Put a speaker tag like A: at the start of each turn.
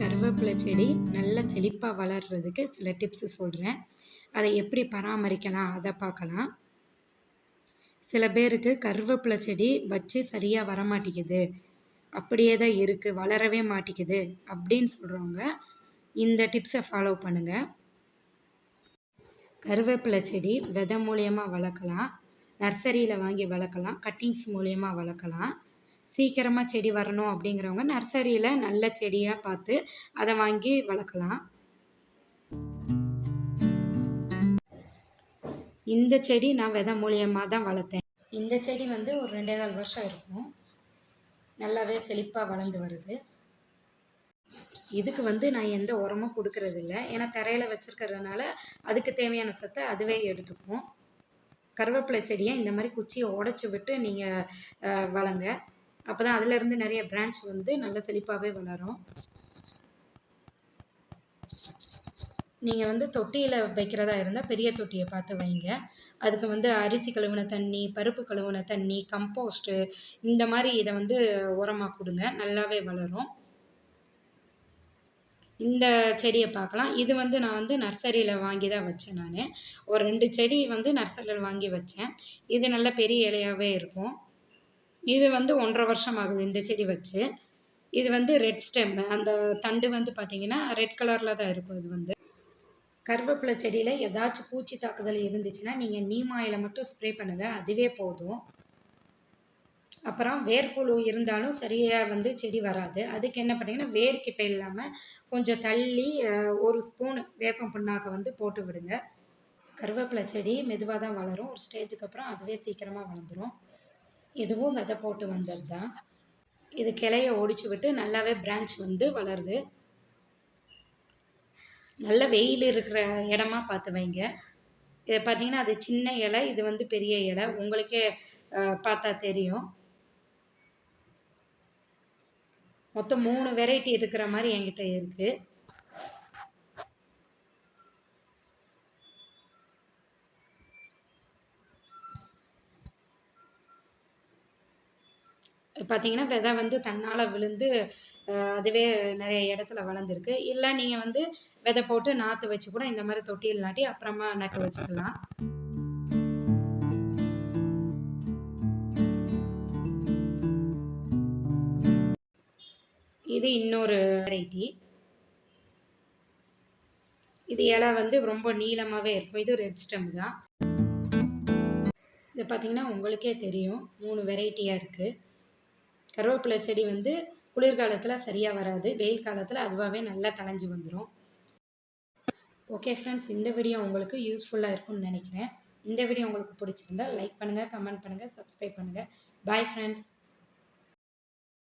A: கருவேப்பிலை செடி நல்ல செழிப்பாக வளர்கிறதுக்கு சில டிப்ஸு சொல்கிறேன் அதை எப்படி பராமரிக்கலாம் அதை பார்க்கலாம். சில பேருக்கு கருவேப்பிலை செடி வச்சு சரியாக வரமாட்டேங்குது. அப்படியே தான் இருக்குது வளரவே மாட்டேங்குது அப்படின்னு சொல்கிறவங்க இந்த டிப்ஸை ஃபாலோ பண்ணுங்கள் கருவேப்பிலை செடி விதை மூலியமாக வளர்க்கலாம். நர்சரியில் வாங்கி வளர்க்கலாம் கட்டிங்ஸ் மூலியமாக வளர்க்கலாம். சீக்கிரமாக செடி வரணும் அப்படிங்கிறவங்க நர்சரியில் நல்ல செடியாக பார்த்து அதை வாங்கி வளர்க்கலாம். இந்த செடி நான் விதை மூலியமாக தான் வளர்த்தேன். இந்த செடி வந்து ஒரு ரெண்டே கால் வருஷம் இருக்கும். நல்லாவே செழிப்பாக வளர்ந்து வருது. இதுக்கு வந்து நான் எந்த உரமும் கொடுக்கறதில்ல ஏன்னா தரையில் வச்சுருக்கறதுனால அதுக்கு தேவையான சத்தை அதுவே எடுத்துக்கும் கருவேப்பிலை செடியை இந்த மாதிரி குச்சியை உடச்சி விட்டு நீங்கள் வளங்க. அப்போ தான் அதிலிருந்து நிறைய பிரான்ச் வந்து நல்ல செழிப்பாகவே வளரும். நீங்கள் வந்து தொட்டியில் வைக்கிறதா இருந்தால் பெரிய தொட்டியை பார்த்து வைங்க. அதுக்கு வந்து அரிசி கழுவின தண்ணி பருப்பு கழுவின தண்ணி கம்போஸ்ட்டு இந்த மாதிரி இதை வந்து உரமாக கொடுங்க. நல்லாவே வளரும். இந்த செடியை பார்க்கலாம். இது வந்து நான் வந்து நர்சரியில் வாங்கி தான் வச்சேன் நான். ஒரு ரெண்டு செடி வந்து நர்சரியில் வாங்கி வச்சேன். இது நல்ல பெரிய இலையாகவே இருக்கும். இது வந்து ஒன்றரை வருஷம் ஆகுது இந்த செடி வச்சு. இது வந்து ரெட் ஸ்டெம் அந்த தண்டு வந்து பார்த்திங்கன்னா ரெட் கலரில் தான் இருக்கும் இது வந்து. கருவேப்பிலை செடியில் ஏதாச்சும் பூச்சி தாக்குதல் இருந்துச்சுன்னா நீங்கள் நீம் ஆயிலை மட்டும் ஸ்ப்ரே பண்ணுங்கள் அதுவே போதும். அப்புறம் வேர்ப்புழு இருந்தாலும் சரியாக வந்து செடி வராது. அதுக்கு என்ன பண்ணிங்கன்னா வேர்கிட்ட இல்லாமல் கொஞ்சம் தள்ளி ஒரு ஸ்பூன் வேப்பம் புண்ணாக்கை வந்து போட்டு விடுங்க. கருவேப்பிலை செடி மெதுவாக தான் வளரும். ஒரு ஸ்டேஜுக்கு அப்புறம் அதுவே சீக்கிரமாக வளர்ந்துடும் இதுவும் விதை போட்டு வந்தது தான் இது கிளைய ஒடிச்சு விட்டு நல்லாவே பிரான்ச் வந்து வளருது. நல்ல வெயில் இருக்கிற இடமா பார்த்து வைங்க. இதை பார்த்தீங்கன்னா அது சின்ன இலை இது வந்து பெரிய இலை. உங்களுக்கே பார்த்தா தெரியும். மொத்தம் மூணு வெரைட்டி இருக்கிற மாதிரி என்கிட்ட இருக்குது பார்த்தீங்கன்னா விதை வந்து தன்னால் விழுந்து அதுவே நிறைய இடத்துல வளர்ந்துருக்கு. இல்லை நீங்கள் வந்து விதை போட்டு நாற்று வச்சு கூட இந்த மாதிரி தொட்டியில் நாட்டி அப்புறமா நட்டு வச்சுக்கலாம். இது இன்னொரு வெரைட்டி இது இலை வந்து ரொம்ப நீளமாகவே இருக்கும். இது ரெட் ஸ்டெம் தான். இது பார்த்திங்கன்னா உங்களுக்கே தெரியும். மூணு வெரைட்டியாக இருக்குது கருவேப்பிலை செடி வந்து குளிர்காலத்தில் சரியாக வராது. வெயில் காலத்தில் அதுவாகவே நல்லா தளைஞ்சு வந்துடும் ஓகே ஃப்ரெண்ட்ஸ் இந்த வீடியோ உங்களுக்கு யூஸ்ஃபுல்லாக இருக்கும்னு நினைக்கிறேன். இந்த வீடியோ உங்களுக்கு பிடிச்சிருந்தா லைக் பண்ணுங்கள் கமெண்ட் பண்ணுங்கள் சப்ஸ்கிரைப் பண்ணுங்கள் பாய் ஃப்ரெண்ட்ஸ்